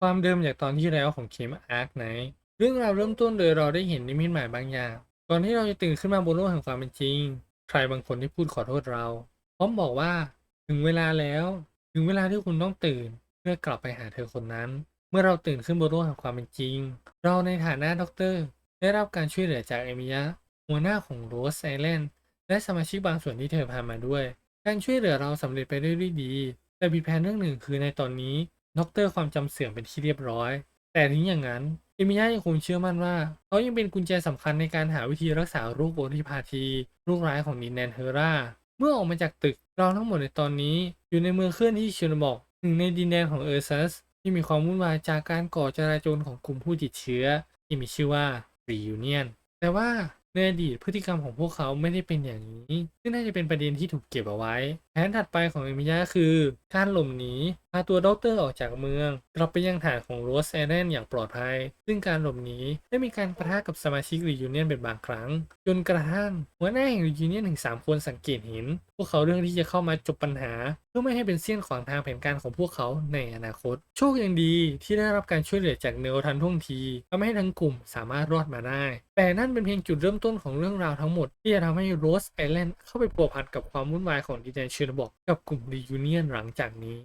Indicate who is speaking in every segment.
Speaker 1: ความเดิมจากตอนที่แล้วของเคมอาร์คไนเรื่องราวเริ่มต้นโดยเราได้เห็นนิมิตหมายบางอย่างก่อนที่เราจะตื่นขึ้นมาบนโลกแห่งความเป็นจริง ใครบางคนที่พูดขอโทษเรา พร้อมบอกว่าถึงเวลาแล้ว ถึงเวลาที่คุณต้องตื่น เพื่อกลับไปหาเธอคนนั้น เมื่อเราตื่นขึ้นบนโลกแห่งความเป็นจริง เราในฐานะด็อกเตอร์ได้รับการช่วยเหลือจากเอมิยะหัวหน้าของโรสไอแลนด์และสมาชิกบางส่วนที่เธอพามาด้วย การช่วยเหลือเราสำเร็จไปได้ด้วยดี แต่ผิดแผนเรื่องหนึ่งคือในตอนนี้ ด็อกเตอร์ความจำเสื่อมเป็นที่เรียบร้อย แต่ถึงอย่างนั้นเอมิยะยังคงเชื่อมั่นว่าเขายังเป็นกุญแจสำคัญในการหาวิธีรักษาโรคโอทิพาธีโรคร้ายของดินแดนเฮรา เมื่อออกมาจากตึกเราทั้งหมดในตอนนี้ อยู่ในเมืองเคลื่อนที่เชนบอกหนึ่งในดินแดนของเออร์ซัสที่มีความวุ่นวายจากการก่อจราจรของกลุ่มผู้ติดเชื้อ ที่มีชื่อว่า Reunion แต่ว่า ในอดีตพฤติกรรมของพวกเขาไม่ได้เป็นอย่างนี้ ซึ่งน่าจะเป็นประเด็นที่ถูกเก็บเอาไว้ แผนถัดไปของเอมิยะคือ การหลบหนีพาตัวด็อกเตอร์ออกจากเมืองกลับไปยังฐานของโรสแอเรนอย่างปลอดภัย ซึ่งการหลบหนีได้มีการประทะกับสมาชิกรียูเนียนเป็นบางครั้ง จนกระทั่งหัวหน้าแห่งรียูเนียนถึง3คนสังเกตเห็น วกเขาเรื่องที่จะเข้ามาจบปัญหา เพื่อไม่ให้เป็นเสี้ยนขวางทางแผนการของพวกเขาในอนาคต โชคยังดีที่ได้รับการช่วยเหลือจากเนโอทันท่วงทีทำให้ทั้งกลุ่มสามารถรอดมาได้ แต่นั่นเป็นเพียงจุดเริ่มต้นของเรื่องราวทั้งหมด ที่จะทำให้โรสไอแลนด์เข้าไปพัวพันกับความวุ่นวายของดินแดนเชอร์บอกกับกลุ่มรียูเนียนหลังจากนี้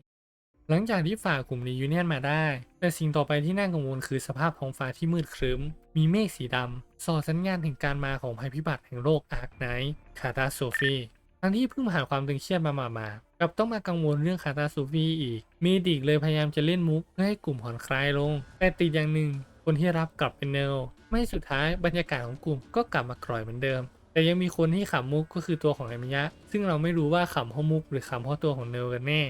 Speaker 1: หลังจากที่ฝ่ากลุ่มรียูเนียนมาได้ แต่สิ่งต่อไปที่น่ากังวลคือสภาพท้องฟ้าที่มืดครึ้ม มีเมฆสีดำส่อสัญญาณถึงการมาของภัยพิบัติแห่งโลกอาร์คไนท์คาตาโซฟี ทั้งที่เพิ่งผ่านความตึงเครียดมาหมาๆกับต้องมากังวลเรื่องคาตาโซฟีอีก มีดิกเลยพยายามจะเล่นมุกเพื่อให้กลุ่มผ่อนคลายลง แต่ติดอย่างหนึ่งคนที่รับกลับเป็นเนล ไม่สุดท้ายบรรยากาศของกลุ่มก็กลับมากร่อยเหมือนเดิม แต่ยังมีคนที่ขำมุกก็คือตัวของเอมิยะ ซึ่งเราไม่รู้ว่าขำเพราะมุกหรือขำเพราะตัวของเนลกันแน่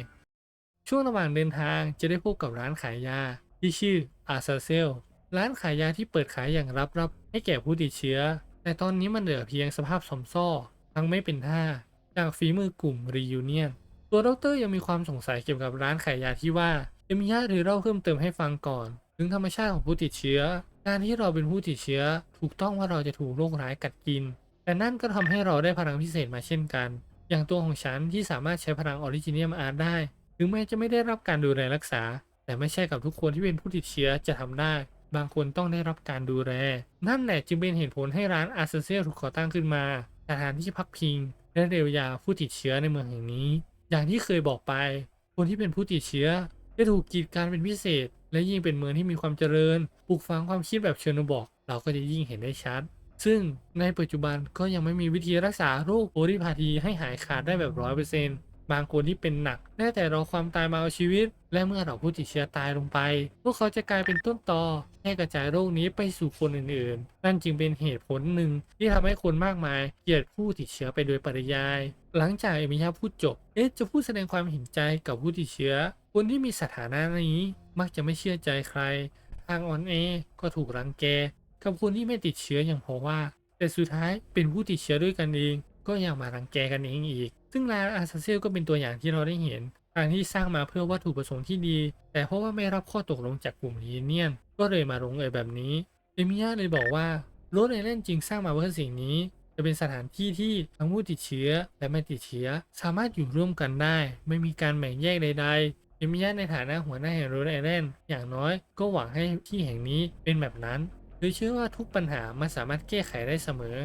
Speaker 1: ช่วงระหว่างเดินทางจะได้พบกับร้านขายยา ที่ชื่ออาซาเซล ร้านขายยาที่เปิดขายอย่างรับๆให้แก่ผู้ติดเชื้อ แต่ตอนนี้มันเหลือเพียงสภาพสมซ่อทั้งไม่เป็นท่า จากฝีมือกลุ่มรียูเนียนตัวดรยังมีความสงสัยเกี่ยวกับร้านขายยาที่ว่าเอมิยะหรือเล่าเพิ่มเติมให้ฟังก่อน ถึงธรรมชาติของผู้ติดเชื้อ การที่เราเป็นผู้ติดเชื้อ ถูกต้องว่าเราจะถูกโรคร้ายกัดกิน แต่นั่นก็ทำให้เราได้พลังพิเศษมาเช่นกัน อย่างตัวของฉันที่สามารถใช้พลังออริจิเนียมอาร์ได้ ถึงแม้จะไม่ได้รับการดูแลรักษา แต่ไม่ใช่กับทุกคนที่เป็นผู้ติดเชื้อจะทำได้ บางคนต้องได้รับการดูแล นั่นแหละจึงเป็นเหตุผลให้ร้านอาร์เซเซียถูกก่อตั้งขึ้นมาสถานที่พักพิง และเยียวยาผู้ติดเชื้อในเมืองแห่งนี้ อย่างที่เคยบอกไป คนที่เป็นผู้ติดเชื้อจะถูกกีดกันเป็นพิเศษ และยิ่งเป็นเมืองที่มีความเจริญปลูกฝังความคิดแบบเชอร์โนบอกเราก็จะยิ่งเห็นได้ชัด ซึ่งในปัจจุบันก็ยังไม่มีวิธีรักษาโรคโอริพาธีให้หายขาดได้แบบร้อยเปอร์เซ็นต์ บางคนที่เป็นหนักได้แต่รอความตายมาเอาชีวิต และเมื่อเราผู้ติดเชื้อตายลงไป พวกเขาจะกลายเป็นต้นตอให้กระจายโรคนี้ไปสู่คนอื่นๆ นั่นจึงเป็นเหตุผลหนึ่งที่ทำให้คนมากมายเกลียดผู้ติดเชื้อไปโดยปริยาย หลังจากเอมิยาพูดจบ เอ๊ะจะพูดแสดงความเห็นใจกับผู้ติดเชื้อ คนที่มีสถานะนี้มักจะไม่เชื่อใจใคร ทางอ่อนแอก็ถูกรังแก กับคนที่ไม่ติดเชื้ออย่างพราะว่า แต่สุดท้ายเป็นผู้ติดเชื้อด้วยกันเอง ก็ยังมารังแกกันเองอีก ซึ่งร้านอาซาเซลก็เป็นตัวอย่างที่เราได้เห็นการที่สร้างมาเพื่อวัตถุประสงค์ที่ดี แต่เพราะว่าไม่รับข้อตกลงจากกลุ่มยูเนียน ก็เลยมาลงเอยแบบนี้เอมิยาเลยบอกว่าโรดไอแลนด์จริงสร้างมาเพื่อสิ่งนี้ จะเป็นสถานที่ที่ทั้งผู้ติดเชื้อและไม่ติดเชื้อ สามารถอยู่ร่วมกันได้ ไม่มีการแบ่งแยกใดๆเอมิยาในฐานะหัวหน้าแห่งโรดไอแลนด์อย่างน้อยก็หวังให้ที่แห่งนี้เป็นแบบนั้นโดยเชื่อว่าทุกปัญหามันสามารถแก้ไขได้เสมอ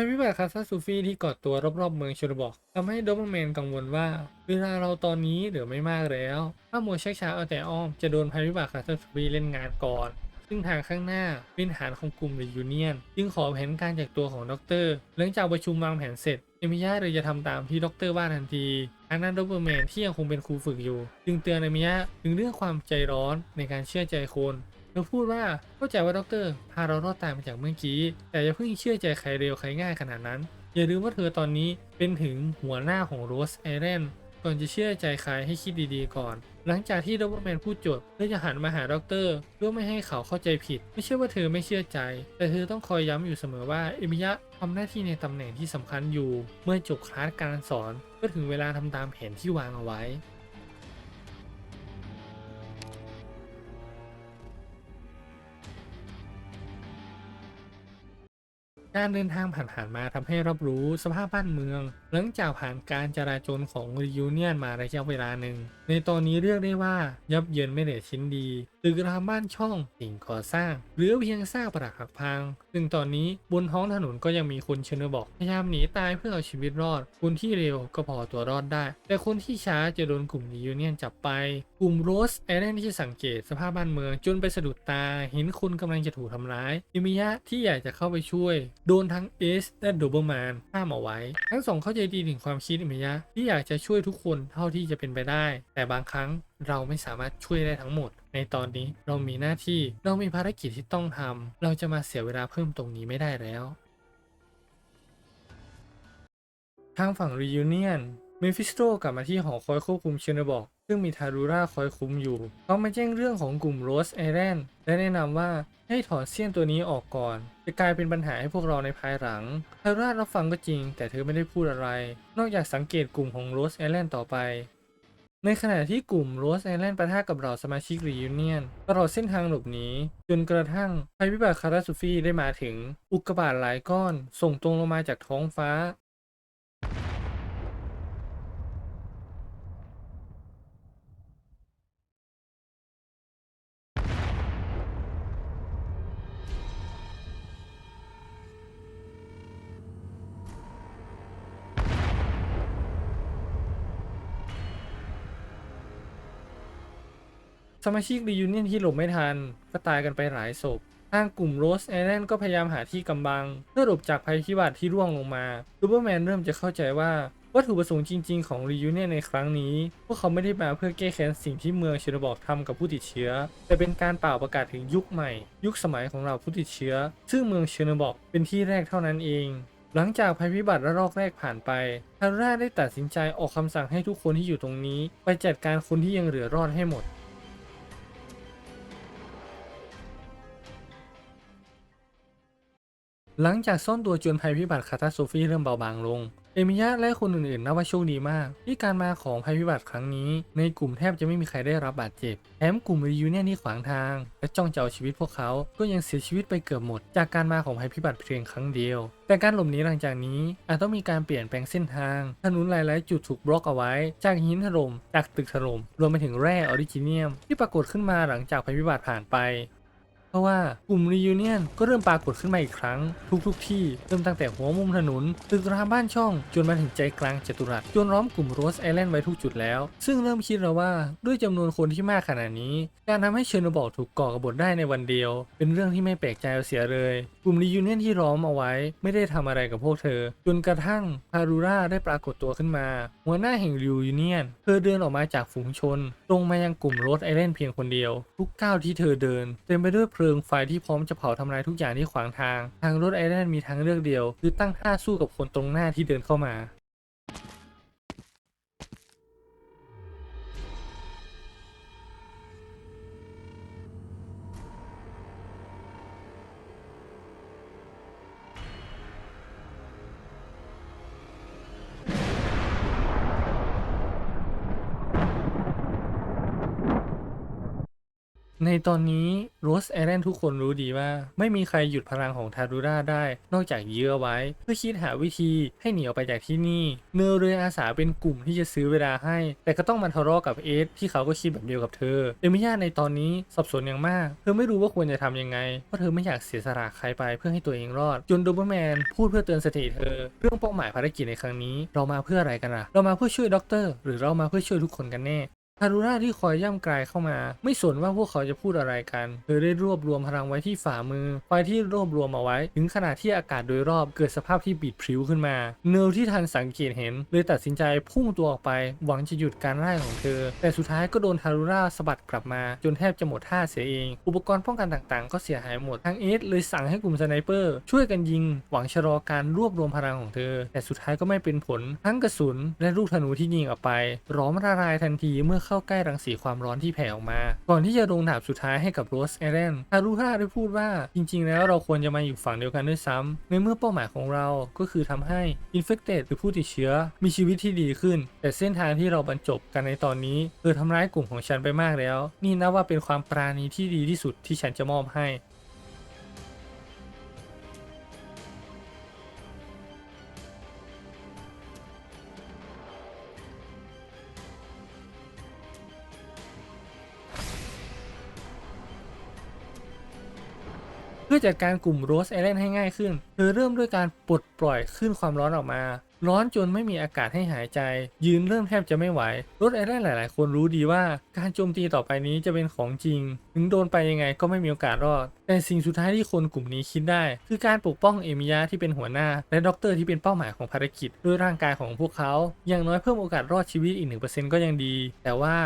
Speaker 1: ภัยพิบัติคาซาซูฟีที่ก่อตัวรอบๆเมืองชลบอกทำให้โดเปอร์แมนกังวลว่า เวลาเราตอนนี้เหลือไม่มากแล้ว ถ้ามัวชักช้าเอาแต่อ้อมจะโดนภัยพิบัติคาซาซูฟีเล่นงานก่อน ซึ่งทางข้างหน้าเป็นฐานของกลุ่มเดอะยูเนียนจึงขอแผนการจากตัวของด็อกเตอร์หลังจากประชุมวางแผนเสร็จเอมิยาเลยจะทำตามที่ด็อกเตอร์ว่าทันทีทางนั้นโดเปอร์แมนที่ยังคงเป็นครูฝึกอยู่ จึงเตือนเอมิยาถึงเรื่องความใจร้อนในการเชื่อใจคน ธอพูดว่าเข้าใจว่าด็อกเตอร์พาเรารอดตายมาจากเมื่อกี้ แต่อย่าเพิ่งเชื่อใจใครเร็วใครง่ายขนาดนั้น อย่าลืมว่าเธอตอนนี้เป็นถึงหัวหน้าของโรสไอรนก่อนจะเชื่อใจใครให้คิดดีๆก่อน หลังจากที่ดับเบิลแมนพูดจบเธอจะหันมาหาด็อกเตอร์เพื่อไม่ให้เขาเข้าใจผิด ไม่ใช่ว่าเธอไม่เชื่อใจ แต่เธอต้องคอยย้ำอยู่เสมอว่าเอมิยะทำหน้าที่ในตำแหน่งที่สำคัญอยู่ เมื่อจบคลาสการสอนก็ถึงเวลาทำตามแผนที่วางเอาไว้ การเดินทางผ่านๆมาทำให้รับรู้สภาพบ้านเมือง หลังจากผ่านการจราจรของรีวิเนียนมาระยะเวลาหนึ่ง ในตอนนี้เรียกได้ว่ายับเยินไม่เหลือชิ้นดีตึกรามบ้านช่องสิ่งก่อสร้างเหลือเพียงซากปรักหักพัง ซึ่งตอนนี้บนท้องถนนก็ยังมีคนเชนบอกพยายามหนีตายเพื่อเอาชีวิตรอด คนที่เร็วก็พอตัวรอดได้ แต่คนที่ช้าจะโดนกลุ่มยูเนียนจับไป กลุ่มโรสไอแลนด์ที่สังเกตสภาพบ้านเมืองจนไปสะดุดตา เห็นคนกำลังจะถูกทำร้ายอิมิยะที่อยากจะเข้าไปช่วย โดนทั้งเอสและโดเบอร์แมนห้ามเอาไว้ ทั้งสองเข้าใจดีถึงความคิดอิมิยะที่อยากจะช่วยทุกคนเท่าที่จะเป็นไปได้ แต่บางครั้ง เราไม่สามารถช่วยได้ทั้งหมด ในตอนนี้เรามีหน้าที่เรามีภารกิจที่ต้องทำเราจะมาเสียเวลาเพิ่มตรงนี้ไม่ได้แล้ว ทางฝั่ง Reunion เมฟิสโตกลับมาที่หอคอยควบคุมเชนบอกซึ่งมีทารูราคอยคุมอยู่เขามาแจ้งเรื่องของกลุ่มโรสไอแลนด์และแนะนำว่าให้ถอนเสี้ยนตัวนี้ออกก่อน จะกลายเป็นปัญหาให้พวกเราในภายหลัง ทารูรารับฟังก็จริง แต่เธอไม่ได้พูดอะไร นอกจากสังเกตกลุ่มของโรสไอแลนด์ต่อไป ในขณะที่กลุ่มโรสไอแลนด์ประทะกับเหล่าสมาชิกรียูเนียนตลอดเส้นทางหลบหนีจนกระทั่งภัยพิบัติคาราซูฟี่ได้มาถึง อุกกาบาตหลายก้อน ส่งตรงลงมาจากท้องฟ้า มาชิกรียูเนียนที่หลบไม่ทัน ก็ตายกันไปหลายศพทางกลุ่มโรสไอแลนด์ก็พยายามหาที่กำบัง เพื่อหลบจากภัยพิบัติที่ร่วงลงมาซูเปอร์แมนเริ่มจะเข้าใจว่าวัตถุประสงค์จริง ๆ ของรียูเนียนในครั้งนี้ พวกเขาไม่ได้มาเพื่อแก้แค้นสิ่งที่เมืองเชนบอกทำกับผู้ติดเชื้อ แต่เป็นการเป่าประกาศถึงยุคใหม่ ยุคสมัยของเราผู้ติดเชื้อ ซึ่งเมืองเชนบอกเป็นที่แรกเท่านั้นเอง หลังจากภัยพิบัติระลอกแรกผ่านไปฮาร่าได้ตัดสินใจออกคำสั่งให้ทุกคนที่อยู่ตรงนี้ ไปจัดการคนที่ยังเหลือรอดให้หมด หลังจากซ่อนตัวจนภัยพิบัติคาตาโซฟีเริ่มเบาบางลง เอมิยะและคนอื่นๆนับว่าโชคดีมาก ที่การมาของภัยพิบัติครั้งนี้ ในกลุ่มแทบจะไม่มีใครได้รับบาดเจ็บแถมกลุ่มรียูเนียนที่ขวางทาง และจ้องจะเอาชีวิตพวกเขาก็ยังเสียชีวิตไปเกือบหมด จากการมาของภัยพิบัติเพียงครั้งเดียว แต่การหลบหนีหลังจากนี้อาจต้องมีการเปลี่ยนแปลงเส้นทางถนนหลายๆจุดถูกบล็อกเอาไว้ จากหินถล่มจากตึกถล่มรวมไปถึงแร่ออริจิเนียม ที่ปรากฏขึ้นมาหลังจากภัยพิบัติผ่านไป ราะว่ากลุ่มรียูเนียนก็เริ่มปรากฏขึ้นมาอีกครั้ง ทุกๆทที่เริ่มตั้งแต่หัวมุมถนนตึกรามบ้านช่อง จนมาถึงใจกลางจัตุรัสจนล้อมกลุ่มโรสไอแลนด์ไว้ทุกจุดแล้ว ซึ่งเริ่มคิดแล้วว่าด้วยจำนวนคนที่มากขนาดนี้ การทำให้เชอร์โนบอลถูกก่อกบฏได้ในวันเดียว เป็นเรื่องที่ไม่แปลกใจเสียเลย กลุ่มรียูเนียนที่ล้อมเอาไว้ ไม่ได้ทำอะไรกับพวกเธอ จนกระทั่งฮารูราได้ปรากฏตัวขึ้นมา หัวหน้าแห่งรียูเนียนเธอเดินออกมาจากฝูงชน ตรงมายังกลุ่มโรสไอแลนด์เพียงคนเดียว ทุกก้าวที่เธอเดินเต็มไปด้วยเพลิงไฟที่พร้อมจะเผาทำลายทุกอย่างที่ขวางทาง ทางรถไอรอนมีทางเลือกเดียว คือตั้งท่าสู้กับคนตรงหน้าที่เดินเข้ามา ในตอนนี้โรสไอแลนด์ทุกคนรู้ดีว่า ไม่มีใครหยุดพลังของทารูราได้ นอกจากยื้อไว้ เพื่อคิดหาวิธีให้หนีออกไปจากที่นี่ เนอเลยอาสาเป็นกลุ่มที่จะซื้อเวลาให้ แต่ก็ต้องมาทะเลาะกับเอสที่เขาก็คิดแบบเดียวกับเธอเอมิยาในตอนนี้สับสนอย่างมาก เธอไม่รู้ว่าควรจะทำยังไง เพราะเธอไม่อยากเสียสละใครไปเพื่อให้ตัวเองรอด จนโดเบอร์แมนพูดเพื่อเตือนสติเธอ เรื่องเป้าหมายภารกิจในครั้งนี้ เรามาเพื่ออะไรกันล่ะ เรามาเพื่อช่วยด็อกเตอร์หรือเรามาเพื่อช่วยทุกคนกันแน่ ฮารุราที่คอยย่ำกลายเข้ามา ไม่สนว่าพวกเขาจะพูดอะไรกันเธอได้รวบรวมพลังไว้ที่ฝ่ามือไฟที่รวบรวมเอาไว้ ถึงขนาดที่อากาศโดยรอบเกิดสภาพที่บิดพริ้วขึ้นมา เนลที่ทันสังเกตเห็นเลยตัดสินใจพุ่งตัวออกไป หวังจะหยุดการไล่ของเธอ แต่สุดท้ายก็โดนฮารุราสะบัดกลับมา จนแทบจะหมดท่าเสียเอง อุปกรณ์ป้องกันต่างๆ ก็เสียหายหมดทางเอสเลยสั่งให้กลุ่มสไนเปอร์ช่วยกันยิง หวังชะลอการรวบรวมพลังของเธอ แต่สุดท้ายก็ไม่เป็นผลทั้งกระสุนและลูกธนูที่ยิงออกไปร้อมละลายทันทีเมื่อเข้าใกล้รังสีความร้อนที่แผ่ออกมา ก่อนที่จะลงดาบสุดท้ายให้กับโรสเอเรนฮารุฮาได้พูดว่าจริง ๆ แล้วเราควรจะมาอยู่ฝั่งเดียวกันด้วยซ้ำในเมื่อเป้าหมายของเราก็คือทำให้อินเฟคเต็ดหรือผู้ติดเชื้อมีชีวิตที่ดีขึ้น แต่เส้นทางที่เราบรรจบกันในตอนนี้เธอทำร้ายกลุ่มของฉันไปมากแล้ว นี่นับว่าเป็นความปราณีที่ดีที่สุดที่ฉันจะมอบให้ อจัดการกลุ่มโรสไอแลนด์ให้ง่ายขึ้นเธอเริ่มด้วยการปลดปล่อยคลื่นความร้อนออกมา ร้อนจนไม่มีอากาศให้หายใจ ยืนเริ่มแทบจะไม่ไหวรถไอแลนด์หลาย ๆ คนรู้ดีว่าการโจมตีต่อไปนี้จะเป็นของจริง ถึงโดนไปยังไงก็ไม่มีโอกาสรอด แต่สิ่งสุดท้ายที่คนกลุ่มนี้คิดได้ คือการปกป้องเอมิยะที่เป็นหัวหน้า และด็อกเตอร์ที่เป็นเป้าหมายของภารกิจด้วยร่างกายของพวกเขา อย่างน้อยเพิ่มโอกาสรอดชีวิตอีก1%ก็ยังดี แต่ว่า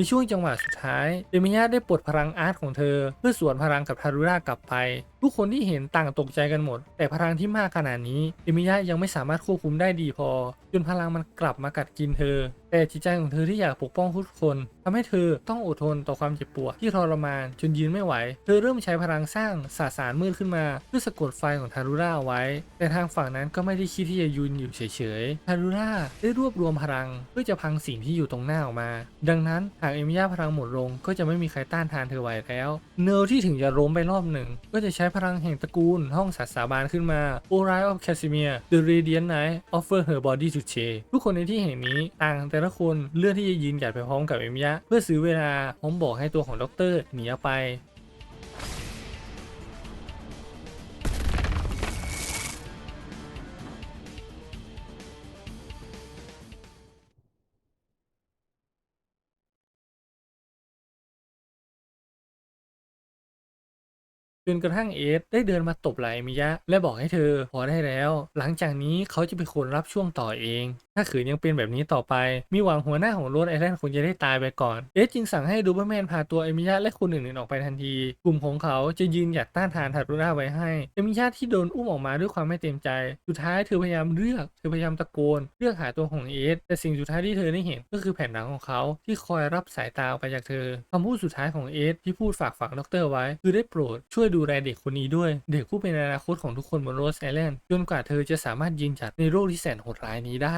Speaker 1: ในช่วงจังหวะสุดท้ายเดมิยะได้ปลดพลังอาร์ตของเธอ เพื่อสวนพลังกับทารุรากลับไป ทุกคนที่เห็นต่างตกใจกันหมด แต่พลังที่มากขนาดนี้เอมิยะยังไม่สามารถควบคุมได้ดีพอ จนพลังมันกลับมากัดกินเธอ แต่จิตใจของเธอที่อยากปกป้องทุกคนทำให้เธอต้องอดทนต่อความเจ็บปวดที่ทรมานจนยืนไม่ไหว เธอเริ่มใช้พลังสร้างสาสารมืดขึ้นมาเพื่อสะกดไฟของทารุราเอาไว้ แต่ทางฝั่งนั้นก็ไม่ได้คิดที่จะยืนอยู่เฉยๆ ทารุราได้รวบรวมพลังเพื่อจะพังสิ่งที่อยู่ตรงหน้าออกมา ดังนั้นหากเอมิยาพลังหมดลง ก็จะไม่มีใครต้านทานเธอไหวแล้ว เนลที่ถึงจะล้มไปรอบหนึ่งก็จะใช้พลังแห่งตระกูล ห้องสัตว์สาบานขึ้นมา o r i of Casimir The Radiant Knight offer her body to Che ทุกคนในที่แห่งนี้ต่างแต่ละคนเลือกที่จะยืนหยัดไปพร้อมกับเอมิยะ เพื่อซื้อเวลาผมบอกให้ตัวของด็อกเตอร์หนีไป นกระทั่งเอสได้เดินมาตบไหล่มิยะ และบอกให้เธอพอได้แล้ว หลังจากนี้เขาจะเป็นคนรับช่วงต่อเอง ถ้าขืนยังเป็นแบบนี้ต่อไป มีหวังหัวหน้าของโรดไอแลนด์คงจะได้ตายไปก่อน เอสจึงสั่งให้ดูเบอร์แมนพาตัวเอมิยะและคนอื่นๆออกไปทันที กลุ่มของเขาจะยืนหยัดต้านทานทารุณาไว้ให้เอมิยะที่โดนอุ้มออกมาด้วยความไม่เต็มใจ สุดท้ายเธอพยายามเลือกเธอพยายามตะโกนเลือกหาตัวของเอสแต่สิ่งสุดท้ายที่เธอได้เห็นก็คือแผ่นหลังของเขาที่คอยรับสายตาออกไปจากเธอคำพูดสุดท้ายของเอสที่พูดฝากฝังด็อกเตอร์ไว้ คือได้โปรดช่วยดููแลเด็กคนนี้ด้วย เด็กผู้เป็นอนาคตของทุกคนบนโรสไอแลนด์จนกว่าเธอจะสามารถยืนหยัดในโลกที่แสนโหดร้ายนี้ได้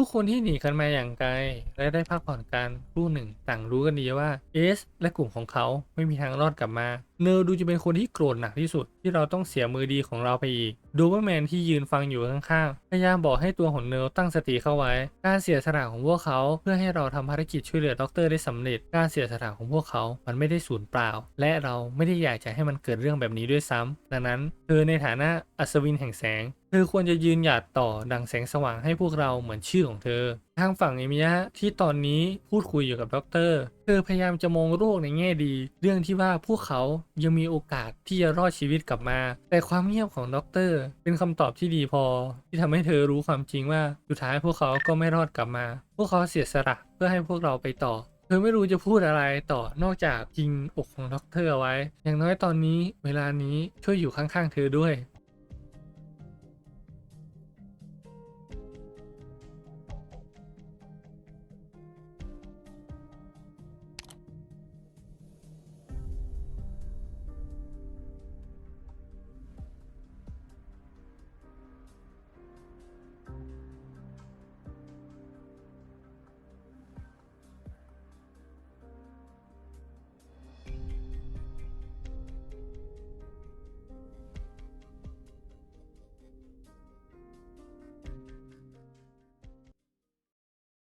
Speaker 1: ทุกคนที่หนีกันมาอย่างไกล และได้พักผ่อนกันครู่หนึ่ง ต่างรู้กันดีว่าเอสและกลุ่มของเขาไม่มีทางรอดกลับมาเนอร์ดูจะเป็นคนที่โกรธหนักที่สุด ที่เราต้องเสียมือดีของเราไปอีกดูเบอร์แมนที่ยืนฟังอยู่ข้างๆพยายามบอกให้ตัวของเนอร์ตั้งสติเข้าไว้ การเสียสละของพวกเขาเพื่อให้เราทำภารกิจช่วยเหลือด็อกเตอร์ได้สำเร็จ การเสียสละของพวกเขา มันไม่ได้สูญเปล่า และเราไม่ได้อยากจะให้มันเกิดเรื่องแบบนี้ด้วยซ้ำดังนั้นเธอในฐานะอัศวินแห่งแสง เธอควรจะยืนหยัดต่อดังแสงสว่างให้พวกเราเหมือนชื่อของเธอ ทางฝั่งเอมิยะที่ตอนนี้พูดคุยอยู่กับด็อกเตอร์เธอพยายามจะมองโลกในแง่ดี เรื่องที่ว่าพวกเขายังมีโอกาสที่จะรอดชีวิตกลับมา แต่ความเงียบของด็อกเตอร์เป็นคำตอบที่ดีพอ ที่ทำให้เธอรู้ความจริงว่าสุดท้ายพวกเขาก็ไม่รอดกลับมา พวกเขาเสียสละเพื่อให้พวกเราไปต่อเธอไม่รู้จะพูดอะไรต่อนอกจากยิงอกของด็อกเตอร์ไว้ อย่างน้อยตอนนี้เวลานี้ช่วยอยู่ข้างๆเธอด้วย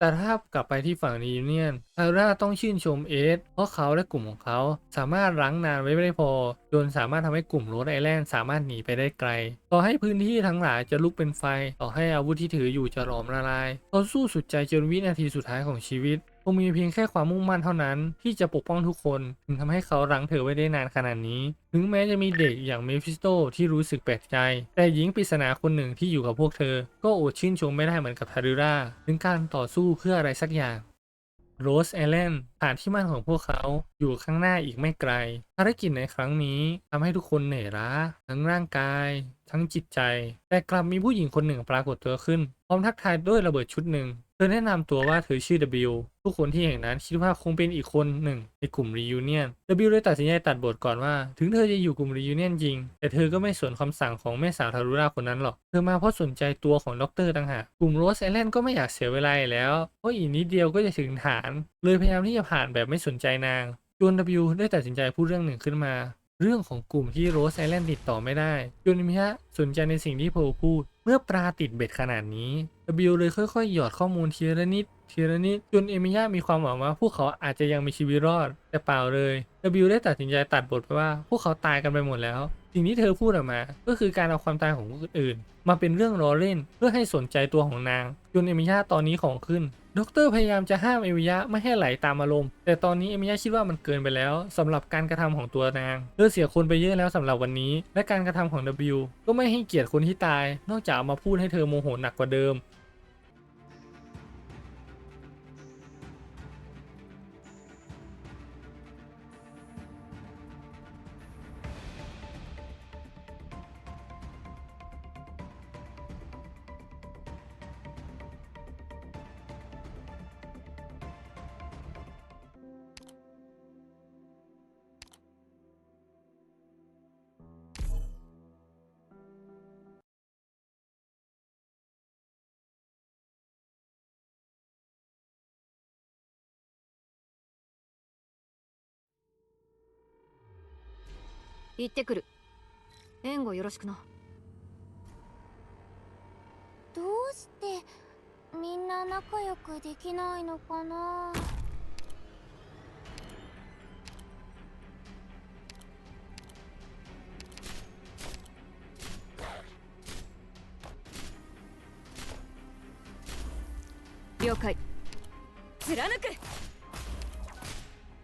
Speaker 1: แต่ถ้ากลับไปที่ฝั่งรียูเนียนทาร่าต้องชื่นชมเอสเพราะเขาและกลุ่มของเขา สามารถรั้งนานไว้ไม่ได้พอ จนสามารถทำให้กลุ่มโรสไอแลนด์สามารถหนีไปได้ไกล ต่อให้พื้นที่ทั้งหลายจะลุกเป็นไฟ ต่อให้อาวุธที่ถืออยู่จะหลอมละลายเขาสู้สุดใจจนวินาทีสุดท้ายของชีวิตคงมีเพียงแค่ความมุ่งมั่นเท่านั้น ที่จะปกป้องทุกคนถึงทำให้เขารั้งเธอไว้ได้นานขนาดนี้ ถึงแม้จะมีเด็กอย่างเมฟิสโตที่รู้สึกแปลกใจ แต่หญิงปริศนาคนหนึ่งที่อยู่กับพวกเธอ ก็อดชื่นชมไม่ได้เหมือนกับทาริราถึงการต่อสู้เพื่ออะไรสักอย่างโรสไอแลนฐานที่มั่นของพวกเขาอยู่ข้างหน้าอีกไม่ไกล ภารกิจในครั้งนี้ทำให้ทุกคนเหนื่อยล้าทั้งร่างกาย ทั้งจิตใจ แต่กลับมีผู้หญิงคนหนึ่งปรากฏตัวขึ้น พร้อมทักทายด้วยระเบิดชุดหนึ่ง ธอแนะนำตัวว่าเธอชื่อ W ทุกคนที่เห็นนั้นคิดว่าคงเป็นอีกคนหนึ่งในกลุ่ม Reunion W เลยตัดสินใจตัดบทก่อนว่า ถึงเธอจะอยู่กลุ่ม Reunion จริง แต่เธอก็ไม่สนคำสั่งของแม่สาวทารุราคนนั้นหรอก เธอมาเพราะสนใจตัวของด็อกเตอร์ต่างหากกลุ่มโรสไอแลนก็ไม่อยากเสียเวลาแล้วเพราะอีกนิดเดียวก็จะถึงฐาน เลยพยายามที่จะผ่านแบบไม่สนใจนางจน W ได้ตัดสินใจพูดเรื่องหนึ่งขึ้นมา เรื่องของกลุ่มที่โรสไอแลนด์ติดต่อไม่ได้จนมิฮะสนใจในสิ่งที่โพลพูด เมื่อปลาติดเบ็ดขนาดนี้ W เลยค่อยๆ หยอดข้อมูลทีละนิดทีละนิดจนเอมิยามีความหวังว่าพวกเขาอาจจะยังมีชีวิตรอด แต่เปล่าเลย W ได้ตัดสินใจตัดบทไปว่า พวกเขาตายกันไปหมดแล้ว สิ่งที่เธอพูดออกมา ก็คือการเอาความตายของคนอื่น มาเป็นเรื่องล้อเล่น เพื่อให้สนใจตัวของนางจนเอมิยาตอนนี้ของขึ้นด็อกเตอร์พยายามจะห้ามเอมิยะไม่ให้ไหลตามอารมณ์ แต่ตอนนี้เอมิยะคิดว่ามันเกินไปแล้วสำหรับการกระทำของตัวนางเธอเสียคนไปเยอะแล้วสำหรับวันนี้ และการกระทำของ W ก็ไม่ให้เกียรติคนที่ตาย นอกจากเอามาพูดให้เธอโมโหหนักกว่าเดิม
Speaker 2: 行ってくる。援護よろしくな。
Speaker 3: どうしてみんな仲良くできないのかな？
Speaker 2: 了解。貫く。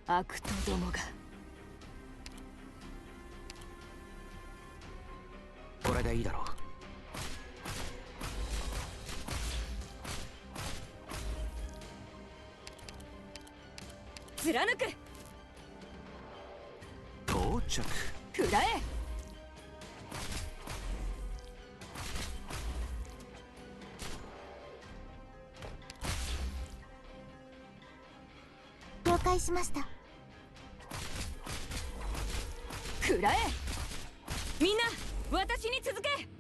Speaker 2: 悪党どもが貫く。
Speaker 4: 到着。
Speaker 2: 食らえ。
Speaker 3: 了解しました。
Speaker 2: 食らえ。みんな私に続け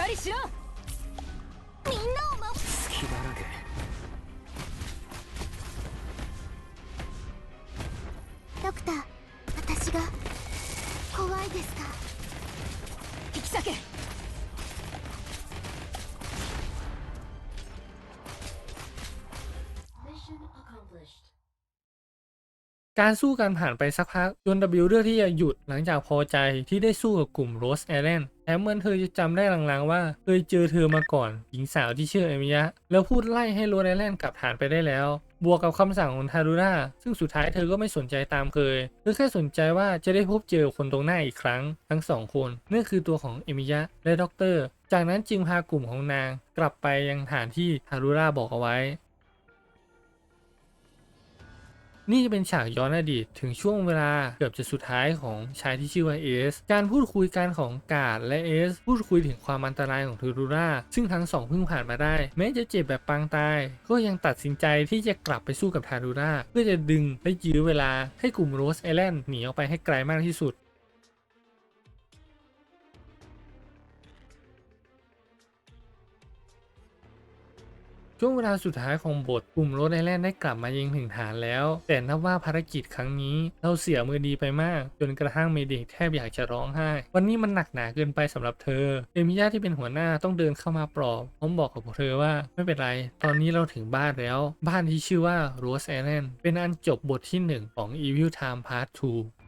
Speaker 2: かりしろ
Speaker 3: みんなを守
Speaker 4: 隙だらけ
Speaker 3: ドクター私が怖いですか
Speaker 2: 引き裂け
Speaker 1: การสู้กันผ่านไปสักพักจน W เลือกที่จะหยุดหลังจากพอใจที่ได้สู้กับกลุ่มโรสไอแลนด์แถ มเหมือนเธอจะจำได้ลางๆ ว่าเคยเจอเธอมาก่อน หญิงสาวที่ชื่อเอมิยะ แล้วพูดไล่ให้โรสไอแลนด์กลับฐานไปได้แล้ว บวกกับคำสั่งของทารุราซึ่งสุดท้ายเธอก็ไม่สนใจตามเคย เธอแค่สนใจว่าจะได้พบเจอคนตรงหน้าอีกครั้ง ทั้งสองคนนั่นคือตัวของเอมิยะและด็อกเตอร์จากนั้นจึงพากลุ่มของนางกลับไปยังฐานที่ทารุราบอกเอาไว้ นี่จะเป็นฉากย้อนอดีตถึงช่วงเวลาเกือบจะสุดท้ายของชายที่ชื่อว่าเอส การพูดคุยกันของกาดและเอส พูดคุยถึงความอันตรายของทูรูราซึ่งทั้งสองเพิ่งผ่านมาได้ แม้จะเจ็บแบบปางตาย ก็ยังตัดสินใจที่จะกลับไปสู้กับทารูราเพื่อจะดึงและยื้อเวลาให้กลุ่มโรสไอแลนด์หนีออกไปให้ไกลมากที่สุด ช่วงเวลาสุดท้ายของบทกลุ่มโรดไอแลนด์ได้กลับมายังถึงฐานแล้ว แต่นับว่าภารกิจครั้งนี้เราเสียมือดีไปมาก จนกระทั่งเมเดกแทบอยากจะร้องไห้ วันนี้มันหนักหนาเกินไปสำหรับเธอเอมิยาที่เป็นหัวหน้าต้องเดินเข้ามาปลอบพร้อมบอกกับเธอว่าไม่เป็นไร ตอนนี้เราถึงบ้านแล้ว บ้านที่ชื่อว่า Rose Island เป็นอันจบบทที่ 1 ของ Evil Time Part 2